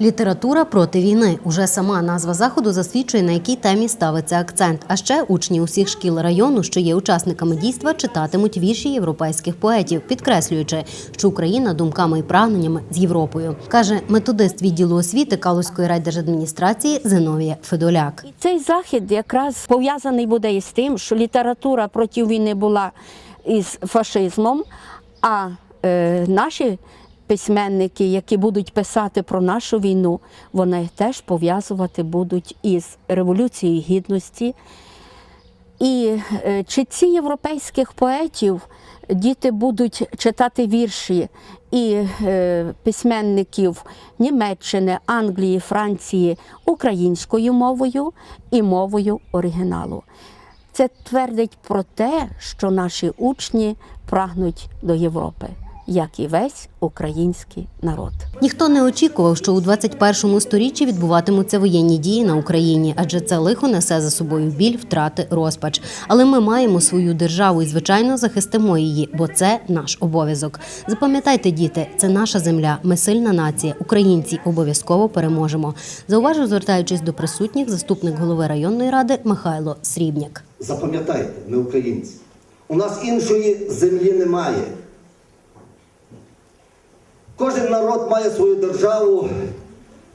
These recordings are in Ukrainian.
Література проти війни. Уже сама назва заходу засвідчує, на якій темі ставиться акцент. А ще учні усіх шкіл району, що є учасниками дійства, читатимуть вірші європейських поетів, підкреслюючи, що Україна думками і прагненнями з Європою, каже методист відділу освіти Калузької райдержадміністрації Зиновія Федоляк. Цей захід якраз пов'язаний буде із тим, що література проти війни була із фашизмом, а е, наші письменники, які будуть писати про нашу війну, вони теж пов'язувати будуть із Революцією Гідності. І е, читці європейських поетів діти будуть читати вірші і е, письменників Німеччини, Англії, Франції українською мовою і мовою оригіналу. Це твердить про те, що наші учні прагнуть до Європи, як і весь український народ. Ніхто не очікував, що у 21 сторіччі відбуватимуться воєнні дії на Україні, адже це лихо несе за собою біль, втрати, розпач. Але ми маємо свою державу і, звичайно, захистимо її, бо це наш обов'язок. Запам'ятайте, діти, це наша земля. Ми сильна нація. Українці обов'язково переможемо. Зауважив, звертаючись до присутніх, заступник голови районної ради Михайло Срібняк. Запам'ятайте, ми українці. У нас іншої землі немає. Кожен народ має свою державу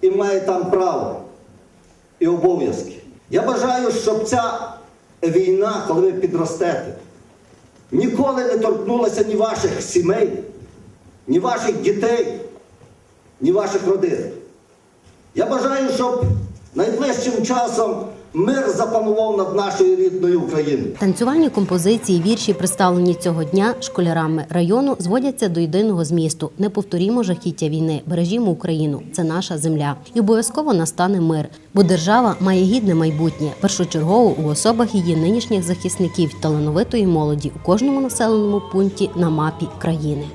і має там право і обов'язки. Я бажаю, щоб ця війна, коли ви підростете, ніколи не торкнулася ні ваших сімей, ні ваших дітей, ні ваших родин. Я бажаю, щоб найближчим часом мир запанував над нашою рідною Україною. Танцювальні композиції, вірші, представлені цього дня школярами району, зводяться до єдиного змісту. Не повторімо жахіття війни, бережімо Україну. Це наша земля. І обов'язково настане мир, бо держава має гідне майбутнє, першочергово у особах її нинішніх захисників, талановитої молоді у кожному населеному пункті на мапі країни.